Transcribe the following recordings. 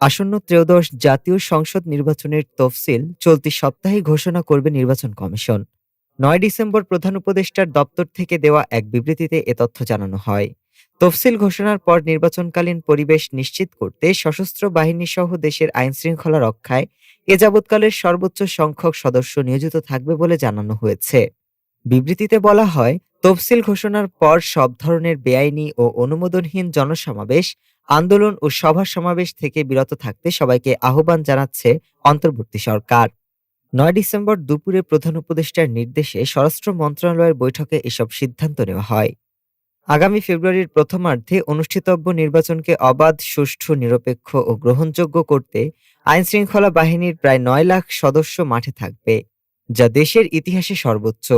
আসন্ন ত্রয়োদশ জাতীয় সংসদ নির্বাচনের তফসিল চলতি সপ্তাহে ঘোষণা করবে নির্বাচন কমিশন। নয় ডিসেম্বর প্রধান উপদেষ্টার দপ্তর থেকে দেওয়া এক বিবৃতিতে এ তথ্য জানানো হয়। তফসিল ঘোষণার পর নির্বাচনকালীন পরিবেশ নিশ্চিত করতে সশস্ত্র বাহিনী সহ দেশের আইন শৃঙ্খলা রক্ষায় এ যাবৎকালের সর্বোচ্চ সংখ্যক সদস্য নিয়োজিত থাকবে বলে জানানো হয়েছে। বিবৃতিতে বলা হয়, তফসিল ঘোষণার পর সব ধরনের বেআইনি ও অনুমোদনহীন জনসমাবেশ আন্দোলন ও সভা সমাবেশ থেকে বিরত থাকতে সবাইকে আহ্বান জানাচ্ছে অন্তর্বর্তী সরকার। নয় ডিসেম্বর দুপুরে প্রধান উপদেষ্টার নির্দেশে স্বরাষ্ট্র মন্ত্রণালয়ের বৈঠকে এসব সিদ্ধান্ত নেওয়া হয়। আগামী ফেব্রুয়ারির প্রথমার্ধে অনুষ্ঠিতব্য নির্বাচনকে অবাধ, সুষ্ঠু, নিরপেক্ষ ও গ্রহণযোগ্য করতে আইনশৃঙ্খলা বাহিনীর প্রায় নয় লাখ সদস্য মাঠে থাকবে, যা দেশের ইতিহাসে সর্বোচ্চ।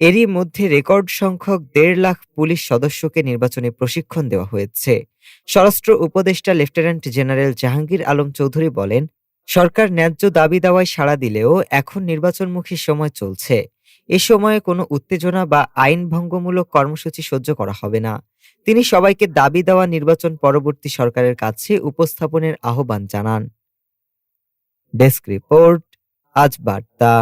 এরই মধ্যে রেকর্ড সংখ্যক দেড় লাখ পুলিশ সদস্যকে নির্বাচনে প্রশিক্ষণ দেওয়া হয়েছে। স্বরাষ্ট্র উপদেষ্টা লেফটেন্যান্ট জেনারেল জাহাঙ্গীর আলম চৌধুরী বলেন, সরকার ন্যায্য দাবি দাওয়ায় সাড়া দিলেও এখন নির্বাচনমুখী সময় চলছে। এ সময়ে কোনো উত্তেজনা বা আইন ভঙ্গমূলক কর্মসূচি সহ্য করা হবে না। তিনি সবাইকে দাবি দেওয়া নির্বাচন পরবর্তী সরকারের কাছে উপস্থাপনের আহ্বান জানান। ডেস্ক রিপোর্ট, আজ বার্তা।